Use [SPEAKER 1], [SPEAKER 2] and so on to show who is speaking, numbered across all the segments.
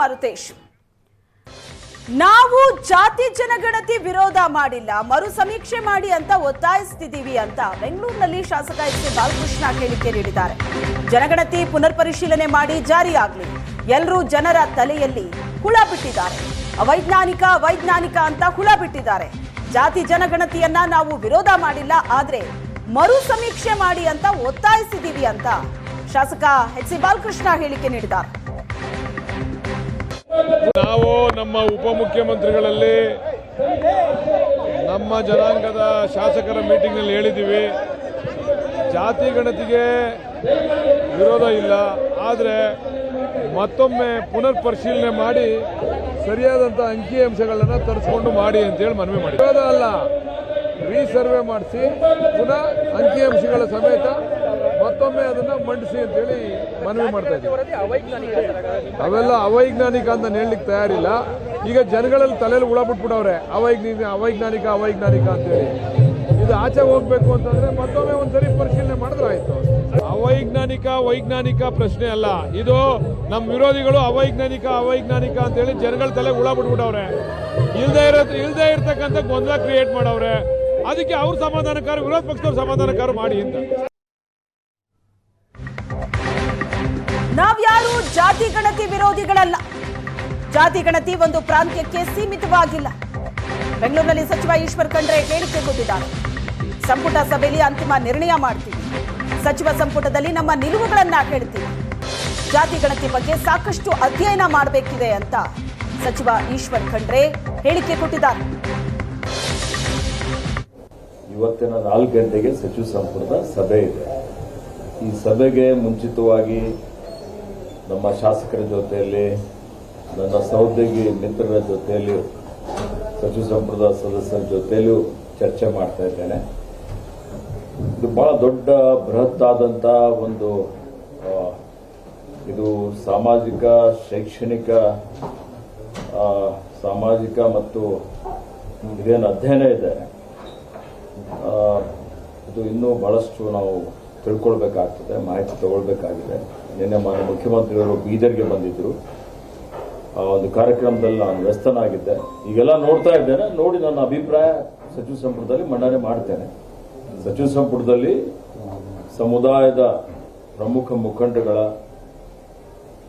[SPEAKER 1] ಮಾರುತೇಶ್. ನಾವು ಜಾತಿ ಜನಗಣತಿ ವಿರೋಧ ಮಾಡಿಲ್ಲ, ಮರು ಸಮೀಕ್ಷೆ ಮಾಡಿ ಅಂತ ಒತ್ತಾಯಿಸ್ತಿದ್ದೀವಿ ಅಂತ ಬೆಂಗಳೂರಿನಲ್ಲಿ ಶಾಸಕ ಎಸ್ ಕೆ ಬಾಲಕೃಷ್ಣ ಹೇಳಿಕೆ ನೀಡಿದ್ದಾರೆ. ಜನಗಣತಿ ಪುನರ್ ಪರಿಶೀಲನೆ ಮಾಡಿ ಜಾರಿಯಾಗಲಿ. ಎಲ್ಲರೂ ಜನರ ತಲೆಯಲ್ಲಿ ಹುಳ ಬಿಟ್ಟಿದ್ದಾರೆ. ಅವೈಜ್ಞಾನಿಕ ವೈಜ್ಞಾನಿಕ ಅಂತ ಹುಳ ಬಿಟ್ಟಿದ್ದಾರೆ. ಜಾತಿ ಜನಗಣತಿಯನ್ನ ನಾವು ವಿರೋಧ ಮಾಡಿಲ್ಲ, ಆದ್ರೆ ಮರು ಸಮೀಕ್ಷೆ ಮಾಡಿ ಅಂತ ಒತ್ತಾಯಿಸಿದ್ದೀವಿ ಅಂತ ಶಾಸಕ ಎಚ್ ಸಿ ಬಾಲಕೃಷ್ಣ ಹೇಳಿಕೆ ನೀಡಿದ್ದಾರೆ.
[SPEAKER 2] ನಾವು ನಮ್ಮ ಉಪಮುಖ್ಯಮಂತ್ರಿಗಳಲ್ಲಿ ನಮ್ಮ ಜನಾಂಗದ ಶಾಸಕರ ಮೀಟಿಂಗ್ನಲ್ಲಿ ಹೇಳಿದ್ದೀವಿ. ಜಾತಿ ಗಣತಿಗೆ ವಿರೋಧ ಇಲ್ಲ. ಆದರೆ ಮತ್ತೊಮ್ಮೆ ಪುನರ್ ಪರಿಶೀಲನೆ ಮಾಡಿ ಸರಿಯಾದಂಥ ಅಂಕಿಅಂಶಗಳನ್ನು ತರಿಸ್ಕೊಂಡು ಮಾಡಿ ಅಂತೇಳಿ ಮನವಿ ಮಾಡಿ ವಿರೋಧ ಅಲ್ಲ ರೀಸರ್ವೆ ಮಾಡಿಸಿ, ಪುನಃ ಅಂಕಿಅಂಶಗಳ ಸಮೇತ ಮತ್ತೊಮ್ಮೆ ಅದನ್ನ ಮಂಡಿಸಿ ಅಂತೇಳಿ ಮನವಿ ಮಾಡ್ತಾ ಇದ್ದೀವಿ. ಅವೆಲ್ಲ ಅವೈಜ್ಞಾನಿಕ ಅಂತ ಹೇಳಲಿಕ್ಕೆ ತಯಾರಿಲ್ಲ. ಈಗ ಜನಗಳಲ್ಲಿ ತಲೆಯಲ್ಲಿ ಹುಳ ಬಿಟ್ಬಿಡವ್ರೆ ಅವೈಜ್ಞಾನಿಕ ಅವೈಜ್ಞಾನಿಕ ಅವೈಜ್ಞಾನಿಕ ಅಂತೇಳಿ. ಇದು ಆಚೆ ಹೋಗ್ಬೇಕು ಅಂತಂದ್ರೆ ಮತ್ತೊಮ್ಮೆ ಒಂದ್ಸರಿ ಪರಿಶೀಲನೆ ಮಾಡಿದ್ರೆ ಆಯ್ತು. ಅವೈಜ್ಞಾನಿಕ ವೈಜ್ಞಾನಿಕ ಪ್ರಶ್ನೆ ಅಲ್ಲ. ಇದು ನಮ್ಮ ವಿರೋಧಿಗಳು ಅವೈಜ್ಞಾನಿಕ ಅವೈಜ್ಞಾನಿಕ ಅಂತೇಳಿ ಜನಗಳ ತಲೆ ಹುಳ ಬಿಟ್ಬಿಟ್ಟವ್ರೆ. ಇಲ್ದೇ ಇರೋ ಇಲ್ದೇ ಇರ್ತಕ್ಕಂಥ ಗೊಂದಲ ಕ್ರಿಯೇಟ್ ಮಾಡವ್ರೆ. ಅದಕ್ಕೆ ಅವ್ರ ಸಮಾಧಾನಕಾರ ವಿರೋಧ ಪಕ್ಷದವ್ರ ಸಮಾಧಾನಕಾರ ಮಾಡಿ ಅಂತ.
[SPEAKER 1] ನಾವ್ಯಾರು ಜಾತಿ ಗಣತಿ ವಿರೋಧಿಗಳಲ್ಲ. ಜಾತಿ ಗಣತಿ ಒಂದು ಪ್ರಾಂತ್ಯಕ್ಕೆ ಸೀಮಿತವಾಗಿಲ್ಲ. ಬೆಂಗಳೂರಿನಲ್ಲಿ ಸಚಿವ ಈಶ್ವರ್ ಖಂಡ್ರೆ ಹೇಳಿಕೆ ಕೊಟ್ಟಿದ್ದಾರೆ. ಸಂಪುಟ ಸಭೆಯಲ್ಲಿ ಅಂತಿಮ ನಿರ್ಣಯ ಮಾಡ್ತೀವಿ. ಸಚಿವ ಸಂಪುಟದಲ್ಲಿ ನಮ್ಮ ನಿಲುವುಗಳನ್ನ ಹೇಳ್ತೀವಿ. ಜಾತಿ ಗಣತಿ ಬಗ್ಗೆ ಸಾಕಷ್ಟು ಅಧ್ಯಯನ ಮಾಡಬೇಕಿದೆ ಅಂತ ಸಚಿವ ಈಶ್ವರ್ ಖಂಡ್ರೆ ಹೇಳಿಕೆ ಕೊಟ್ಟಿದ್ದಾರೆ.
[SPEAKER 3] ಇವತ್ತಿನ ನಾಲ್ಕು ಗಂಟೆಗೆ ಸಚಿವ ಸಂಪುಟದ ಸಭೆ ಇದೆ. ಈ ಸಭೆಗೆ ಮುಂಚಿತವಾಗಿ ನಮ್ಮ ಶಾಸಕರ ಜೊತೆಯಲ್ಲಿ, ನನ್ನ ಸಹೋದ್ಯೋಗಿ ಮಿತ್ರರ ಜೊತೆಯಲ್ಲಿ ಸಚಿವ ಸಂಪುಟದ ಸದಸ್ಯರ ಜೊತೆಯಲ್ಲೂ ಚರ್ಚೆ ಮಾಡ್ತಾ ಇದ್ದೇನೆ. ಇದು ಬಹಳ ದೊಡ್ಡ ಬೃಹತ್ತಾದಂಥ ಒಂದು ಇದು ಸಾಮಾಜಿಕ, ಶೈಕ್ಷಣಿಕ ಸಾಮಾಜಿಕ ಮತ್ತು ಇದೇನು ಅಧ್ಯಯನ ಇದೆ. ಇದು ಇನ್ನೂ ಬಹಳಷ್ಟು ನಾವು ತಿಳ್ಕೊಳ್ಬೇಕಾಗ್ತದೆ, ಮಾಹಿತಿ ತಗೊಳ್ಬೇಕಾಗಿದೆ. ನಿನ್ನೆ ಮಾನ್ಯ ಮುಖ್ಯಮಂತ್ರಿಯವರು ಬೀದರ್ಗೆ ಬಂದಿದ್ದರು ಆ ಒಂದು ಕಾರ್ಯಕ್ರಮದಲ್ಲಿ ನಾನು ವ್ಯಸ್ತನಾಗಿದ್ದೆ. ಈಗೆಲ್ಲ ನೋಡ್ತಾ ಇದ್ದೇನೆ, ನೋಡಿ ನನ್ನ ಅಭಿಪ್ರಾಯ ಸಚಿವ ಸಂಪುಟದಲ್ಲಿ ಮಂಡನೆ ಮಾಡ್ತೇನೆ. ಸಚಿವ ಸಂಪುಟದಲ್ಲಿ ಸಮುದಾಯದ ಪ್ರಮುಖ ಮುಖಂಡಗಳ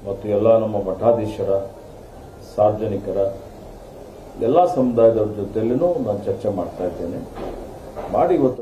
[SPEAKER 3] ಮತ್ತು ಎಲ್ಲ ನಮ್ಮ ಮಠಾಧೀಶರ, ಸಾರ್ವಜನಿಕರ, ಎಲ್ಲ ಸಮುದಾಯದವ್ರ ಜೊತೆಯಲ್ಲೂ ನಾನು ಚರ್ಚೆ ಮಾಡ್ತಾ ಇದ್ದೇನೆ. ಮಾಡಿ ಇವತ್ತು